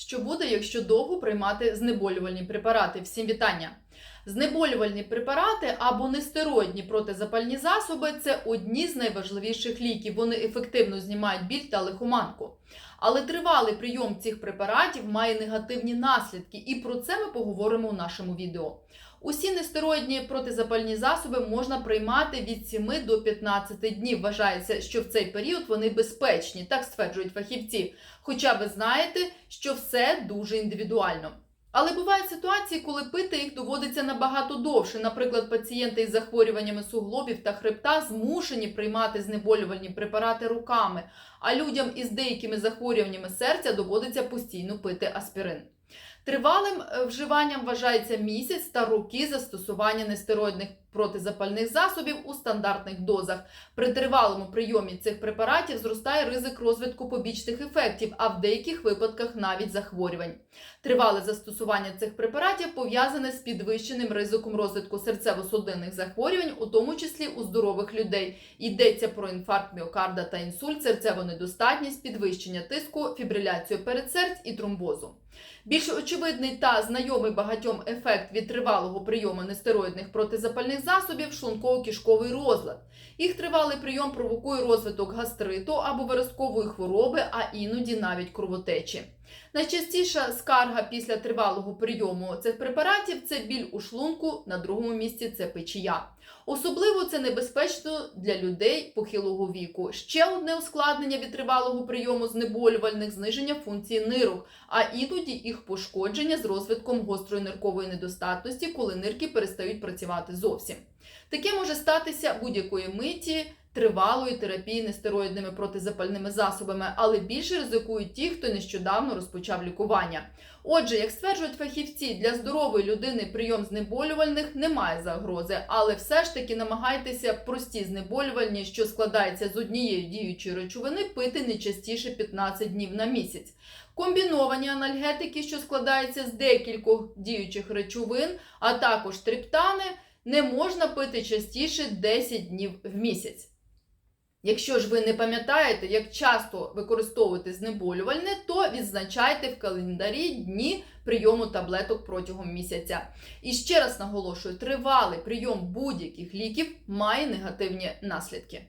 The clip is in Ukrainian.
Що буде, якщо довго приймати знеболювальні препарати? Всім вітання! Знеболювальні препарати або нестероїдні протизапальні засоби це одні з найважливіших ліків. Вони ефективно знімають біль та лихоманку. Але тривалий прийом цих препаратів має негативні наслідки, і про це ми поговоримо у нашому відео. Усі нестероїдні протизапальні засоби можна приймати від 7 до 15 днів. Вважається, що в цей період вони безпечні, так стверджують фахівці. Хоча ви знаєте, що все дуже індивідуально. Але бувають ситуації, коли пити їх доводиться набагато довше. Наприклад, пацієнти із захворюваннями суглобів та хребта змушені приймати знеболювальні препарати руками, а людям із деякими захворюваннями серця доводиться постійно пити аспірин. Тривалим е, вживанням вважається місяць та роки застосування нестероїдних протизапальних засобів у стандартних дозах. При тривалому прийомі цих препаратів зростає ризик розвитку побічних ефектів, а в деяких випадках навіть захворювань. Тривале застосування цих препаратів пов'язане з підвищеним ризиком розвитку серцево-судинних захворювань, у тому числі у здорових людей. Йдеться про інфаркт міокарда та інсульт, серцеву недостатність, підвищення тиску, фібриляцію передсердь і тромбозу. Більш очевидний та знайомий багатьом ефект від тривалого прийому нестероїдних протизапальних засобів шлунково-кишковий розлад. Їх тривалий прийом провокує розвиток гастриту або виразкової хвороби, а іноді навіть кровотечі. Найчастіша скарга після тривалого прийому цих препаратів це біль у шлунку, на другому місці це печія. Особливо це небезпечно для людей похилого віку. Ще одне ускладнення від тривалого прийому знеболювальних зниження функції нирок, а іноді їх пошкодження з розвитком гострої ниркової недостатності, коли нирки перестають працювати зовсім. Таке може статися будь-якої миті тривалої терапії нестероїдними протизапальними засобами, але більше ризикують ті, хто нещодавно розпочав лікування. Отже, як стверджують фахівці, для здорової людини прийом знеболювальних немає загрози, але все ж таки намагайтеся прості знеболювальні, що складаються з однієї діючої речовини, пити не частіше 15 днів на місяць. Комбіновані анальгетики, що складаються з декількох діючих речовин, а також триптани, не можна пити частіше 10 днів в місяць. Якщо ж ви не пам'ятаєте, як часто використовувати знеболювальне, то відзначайте в календарі дні прийому таблеток протягом місяця. І ще раз наголошую, тривалий прийом будь-яких ліків має негативні наслідки.